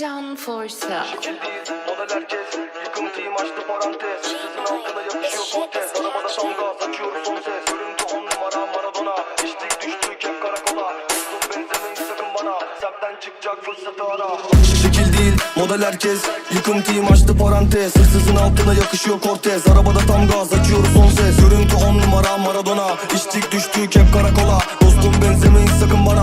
Can for sale. Şekil değil, model herkes. Açtı parantez. Sızın altına yapışıyor kontes. Arabada son gaz açıyoruz son ses. Görüntü on numara Maradona. İçtik düştük hep karakola. Dostum benzemeyin sakın bana. Semtten çıkacak fırsatı ara. Şekil değil, model herkes. Yıkıntıyım açtı parantez. Hırsızın altına yakışıyor kortez. Arabada tam gaz açıyoruz son ses. Görüntü on numara Maradona. İçtik düştük hep karakola. Dostum benzemeyin sakın bana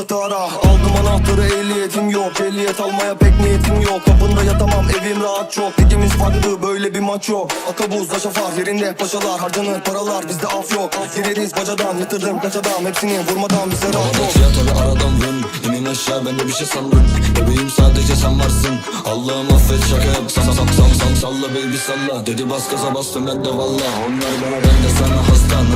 çıkacak fırsatı ara Aldım anahtarı ehliyetim yok. Ehliyet almaya pek niyetim yok. Kapında yatamam evim rahat çok. Ligimiz farklı böyle bir maç yok. Akabuz şafak yerinde paşalar Harcanır paralar bizde af yok. Gireriz bacadan yatırdım kaç adam. Hepsini vurmadan bize rahat yok Ya tabi aradan vın. İnin aşağı ben bir şey sandım. Bebeğim sadece sen varsın. Allah'ım affet şaka yap. Sal sal sal sal salla baby salla. Dedi bas gaza bastım ben de valla. Onlar bana ben de sana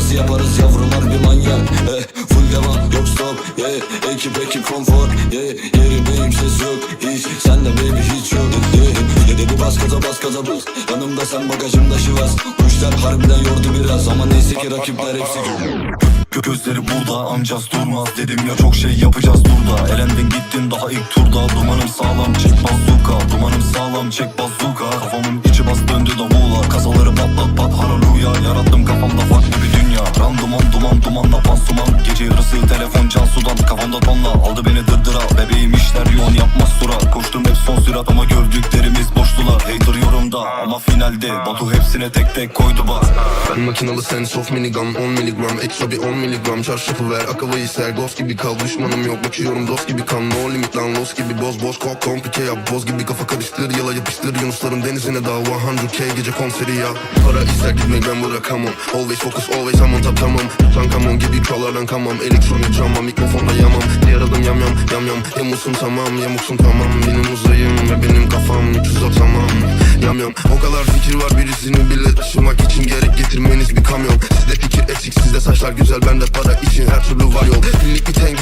Nasıl yaparız yavrum harbi manyak? Eh, Full devam yok stop yeah. Ekip ekip konfor yeah. Yeri beyim ses yok hiç. Sen de baby hiç yok. Yeah. yeah. Dedi bas gaza bas gaza bas. Yanımda sen bagajımda şivas. Bu işler harbiden yordu biraz Ama neyse ki rakipler hepsi Gö- Gözleri burada amcaz durmaz Dedim ya. Çok şey yapacağız durda Elendin gittin daha ilk turda. Dumanım sağlam çek bazuka Dumanım sağlam çek bazuka Kafamın yarısı telefon can sudan Kafamda tonla aldı beni dırdıra Bebeğim işler yoğun yapmaz sura Koştum hep son sürat ama gördüklerimiz boştular Hater yorumda ama finalde Batu hepsine tek tek koydu bak. Ben makinalı sense of minigun 10 miligram Ekstra bir 10 miligram Çarşafı ver akavayı ser. Ghost gibi kal düşmanım yok Bakıyorum dost gibi kan. No limit lan los gibi boz boz Kok komplike yap. Boz gibi kafa karıştır Yala yapıştır. Yunusların denizine daha 100k gece konseri ya Para ister gitmek ben bırakamam. Always focus always I'm on top tamam. Tutan kamon gibi kralardan kamam Elektronik drama mikrofonda yamam. Diğer adım yam yam yam yam. Yamulsun tamam yamuksun tamam. Benim uzayım ve benim kafam 300 tamam Yam yam. O kadar fikir var birisini bile taşımak için gerek getirmeniz bir kamyon Sizde fikir eksik sizde saçlar güzel bende para için her türlü var yol. Birlik bir tank